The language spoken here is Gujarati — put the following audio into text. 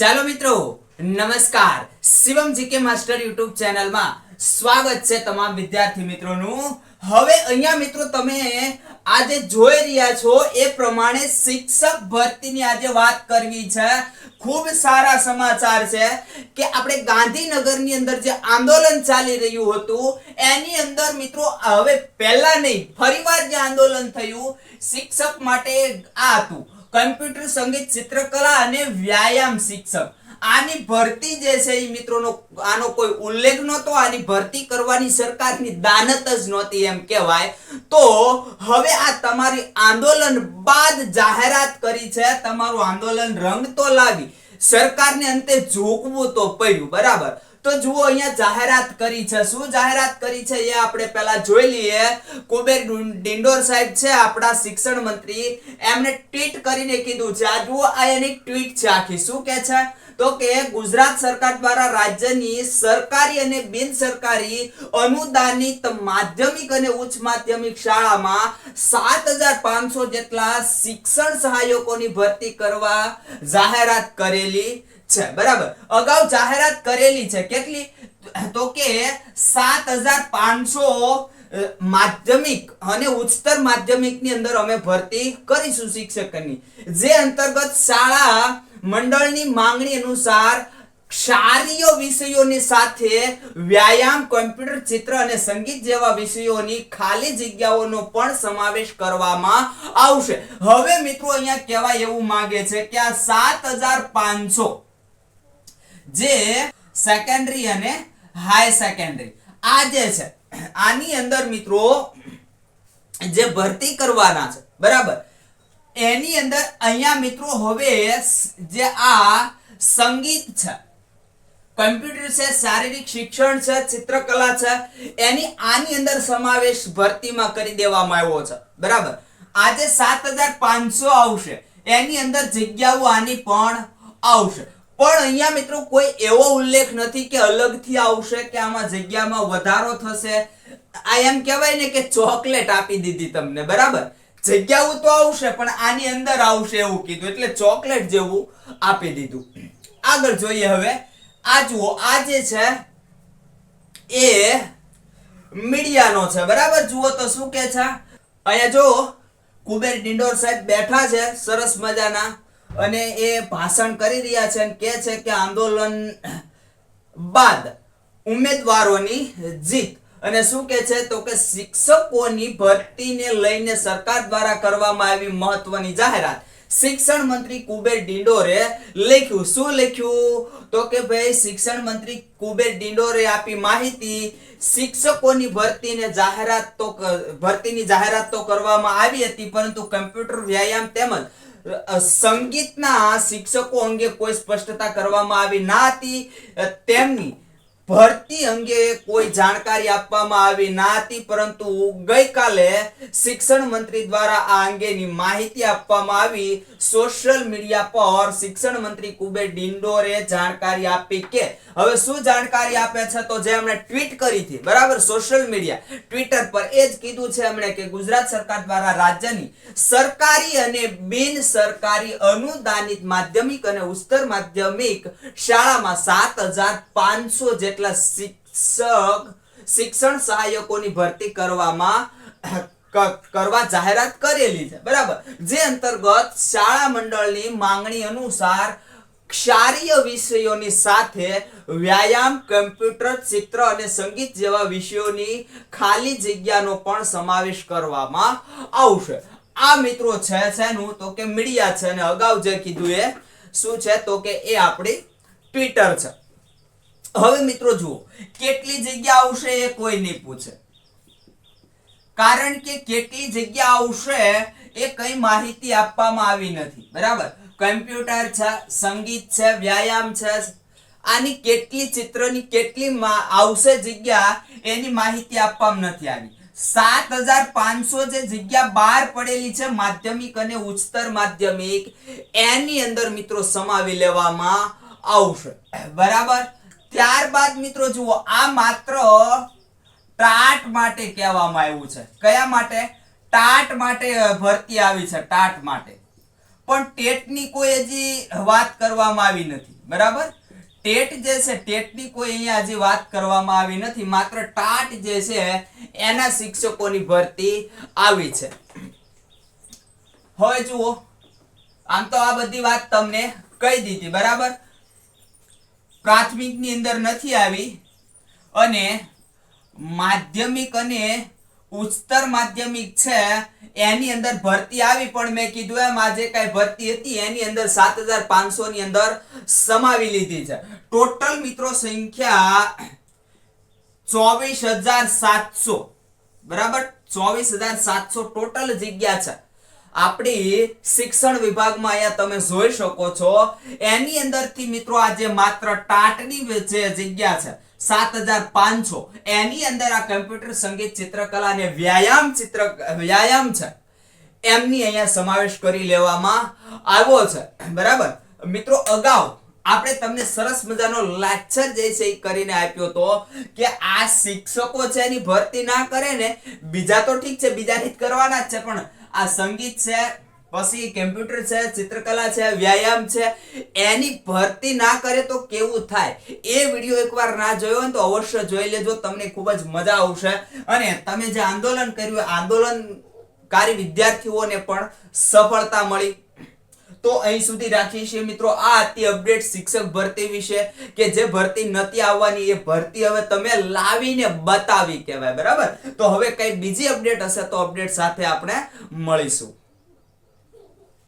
ચાલો મિત્રો, નમસ્કાર. શિવમ જીકે માસ્ટર યુટ્યુબ ચેનલમાં સ્વાગત છે તમામ વિદ્યાર્થી મિત્રોનું. હવે અહીંયા મિત્રો તમે આજે જોઈ રહ્યા છો એ પ્રમાણે શિક્ષક ભરતીની આજે વાત કરવી છે. ખૂબ સારા સમાચાર છે કે આપણે ગાંધીનગરની અંદર જે આંદોલન ચાલી રહ્યું હતું, એની અંદર મિત્રો હવે પહેલા નહીં, ફરીવાર જે આંદોલન થયું, શિક્ષક માટે આ હતું. કમ્પ્યુટર સંગીત, ચિત્રકલા અને વ્યાયામ શિક્ષક. આની ભરતી જે છે એ મિત્રોનો, આનો કોઈ ઉલ્લેખ નહોતો, આની ભરતી કરવાની સરકારની દાનત જ નહોતી એમ કહેવાય. તો હવે આ તમારી આંદોલન બાદ જાહેરાત કરી છે, તમારું આંદોલન રંગ તો લાવી સરકારને અંતે ઝોકવું તો પડ્યું, બરાબર. તો જુઓ, અહીંયા જાહેરાત કરી છે. શું જાહેરાત કરી છે એ આપણે પહેલા જોઈ લઈએ. કુબેર ડિંડોર સાહેબ છે, આપણા શિક્ષણ મંત્રી. એમને ટ્વીટ કરીને કીધું છે. આ જુઓ, આ એની ટ્વીટ છે આખી. શું કે છે? તો કે ગુજરાત સરકાર દ્વારા રાજ્યની સરકારી અને બિન સરકારી અનુદાનિત માધ્યમિક અને ઉચ્ચ માધ્યમિક શાળામાં સાત હજાર પાંચસો જેટલા શિક્ષણ સહાયકોની ભરતી કરવા જાહેરાત કરેલી. છે, બરાબર. અગાઉ જાહેરાત કરેલી છે, કેટલી? તો કે સાત હજાર પાંચસો માધ્યમિક અને ઉચ્ચતર માધ્યમિકની અંદર અમે ભરતી કરીશું શિક્ષકની. જે અંતર્ગત શાળા મંડળની માંગણી અનુસાર ક્ષારીય વિષયોની સાથે વ્યાયામ, કોમ્પ્યુટર ચિત્ર અને સંગીત જેવા વિષયોની ખાલી જગ્યાઓનો પણ સમાવેશ કરવામાં આવશે. હવે મિત્રો અહીંયા કહેવાય એવું માંગે છે કે આ સાત હજાર પાંચસો જે સેકન્ડરી અને હાઈ સેકન્ડરી આ જે છે, આની અંદર મિત્રો જે ભરતી કરવાના છે, બરાબર? એની અંદર અહીંયા મિત્રો હવે જે આ સંગીત છે, કમ્પ્યુટર છે, શારીરિક શિક્ષણ છે, ચિત્રકલા છે, એની આની અંદર સમાવેશ ભરતીમાં કરી દેવામાં આવ્યો છે, બરાબર? આજે સાત હજાર પાંચસો આવશે, એની અંદર જગ્યાઓ આની પણ આવશે. પણ અહીંયા મિત્રો કોઈ એવો ઉલ્લેખ નથી કે અલગથી આવશે કે આમાં જગ્યામાં વધારો થશે. આ એમ કહેવાય ને કે ચોકલેટ આપી દીધી તમને, બરાબર? જગ્યાઓ તો આવશે, પણ આની અંદર આવશે એવું કીધું, એટલે ચોકલેટ જેવું આપી દીધું. આગળ જોઈએ હવે. આ જુઓ, આ જે છે, એ મીડિયાનો છે, બરાબર? જુઓ તો શું કે છે? અહીંયા જો, કુબેર ડિંડોર સાહેબ બેઠા છે, સરસ મજાના. અને એ ભાષણ કરી રહ્યા છે અને કહે છે કે આંદોલન બાદ ઉમેદવારોની જીત. અને શું કે છે? તો કે શિક્ષકોની ભરતીને લઈને સરકાર દ્વારા કરવામાં આવી મહત્વની જાહેરાત. શિક્ષણ મંત્રી કુબેર ડિંડોરે લખ્યું. શું લખ્યું? તો કે ભાઈ, શિક્ષણ મંત્રી કુબેર ડિંડોરે આપી માહિતી, શિક્ષકોની ભરતીને જાહેરાત તો ભરતીની જાહેરાત તો કરવામાં આવી હતી, પરંતુ કમ્પ્યુટર વ્યાયામ તેમજ સંગીતના શિક્ષકો અંગે કોઈ સ્પષ્ટતા કરવામાં આવી ના હતી. તેમની ભરતી અંગે કોઈ જાણકારી આપવામાં આવી ના હતી પરંતુ ગઈકાલે શિક્ષણ મંત્રી દ્વારા આ અંગેની માહિતી આપવામાં આવી. સોશિયલ મીડિયા પર શિક્ષણ મંત્રી કુબેર ડિંડોરે જાણકારી આપી કે, હવે શું જાણકારી આપે છે તો જે એમણે ટ્વીટ કરી હતી, બરાબર? સોશિયલ મીડિયા, ટ્વિટર પર એ જ કીધું છે એમણે કે ગુજરાત સરકાર દ્વારા રાજ્યની સરકારી અને બિન સરકારી અનુદાનિત માધ્યમિક અને ઉચ્ચતર માધ્યમિક શાળામાં સાત હજાર પાંચસો જેટલા શિક્ષક, શિક્ષણ સહાયકોની ભરતી કરવામાં કરવા જાહેરાત કરેલી છે. બરાબર? જે અંતર્ગત શાળા મંડળની માંગણી અનુસાર ક્ષારીય વિષયોની સાથે વ્યાયામ, કમ્પ્યુટર, ચિત્ર અને સંગીત જેવા વિષયોની ખાલી જગ્યાનો પણ સમાવેશ કરવામાં આવશે. આ મિત્રો છે શેનું તો કે મીડિયા છે અને અગાઉ જે કીધું એ, શું છે? તો કે એ આપણી ટ્વિટર છે. હવે મિત્રો જુઓ, કેટલી જગ્યા આવશે એ કોઈ નહીં પૂછે. કારણ કે કેટલી જગ્યા આવશે એ કઈ માહિતી આપવામાં આવી નથી. બરાબર? કમ્પ્યુટર છે, સંગીત છે, વ્યાયામ છે. આની કેટલી ચિત્રની કેટલી આવશે જગ્યા એની માહિતી આપવામાં નથી આવી. સાત હજાર પાંચસો જે જગ્યા બહાર પડેલી છે માધ્યમિક અને ઉચ્ચતર માધ્યમિક, એની અંદર મિત્રો સમાવી લેવામાં આવશે. બરાબર? ત્યારબાદ મિત્રો જુઓ, આ માત્ર ટાટ માટે કહેવામાં આવ્યું છે. કયા માટે? ટાટ માટે ભરતી આવી છે ટાટ માટે. પણ ટેટની કોઈ હજી વાત કરવામાં આવી નથી, બરાબર? ટેટ જે છે, ટેટની કોઈ અહીંયા હજી વાત કરવામાં આવી નથી, માત્ર ટાટ જે છે, એના શિક્ષકોની ભરતી આવી છે. હવે જુઓ, આમ તો આ બધી વાત તમને કહી દીધી, બરાબર? પ્રાથમિકની અંદર નથી આવી અને માધ્યમિક અને ઉચ્ચતર માધ્યમિક છે, એની અંદર ભરતી આવી, પણ મેં કીધું એમ આજે કઈ ભરતી હતી, એની અંદર સાત હજાર પાંચસો ની અંદર સમાવી લીધી છે. ટોટલ મિત્રો સંખ્યા ચોવીસ હજાર સાતસો. બરાબર? ચોવીસ હજાર સાતસો ટોટલ જગ્યા છે. આપણી શિક્ષણ વિભાગમાં અહીંયા તમે જોઈ શકો છો. એની અંદરથી મિત્રો આજે માત્ર ટાટની જે જગ્યા છે, સાત હજાર પાંચસો. એની અંદર આ કમ્પ્યુટર સંગીત ચિત્રકલા અને વ્યાયામ ચિત્ર વ્યાયામ છે. એમની અહીંયા સમાવેશ કરી લેવામાં આવ્યો છે. બરાબર? મિત્રો, અગાઉ આપણે તમને સરસ મજાનો લેક્ચર જે છે એ કરીને આપ્યો તો કે આ શિક્ષકો છે એની ભરતી ના કરે ને, બીજા તો ઠીક છે બીજાની જ કરવાના જ છે, પણ આ સંગીત છે, પછી કમ્પ્યુટર છે, ચિત્રકલા છે, વ્યાયામ છે, એની ભરતી ના કરે તો કેવું થાય? એ વીડિયો એકવાર ના જોયો હોય તો અવશ્ય જોઈ લેજો, તમને ખૂબ જ મજા આવશે. અને તમે જે આંદોલન કર્યું, આંદોલનકારી વિદ્યાર્થીઓને પણ સફળતા મળી. તો અહીં સુધી રાખીએ છીએ મિત્રો આ હતી અપડેટ શિક્ષક ભરતી વિશે કે જે ભરતી નથી આવવાની, એ ભરતી હવે તમે લાવીને બતાવી કહેવાય, બરાબર? તો હવે કઈ બીજી અપડેટ હશે તો અપડેટ સાથે આપણે મળીશું.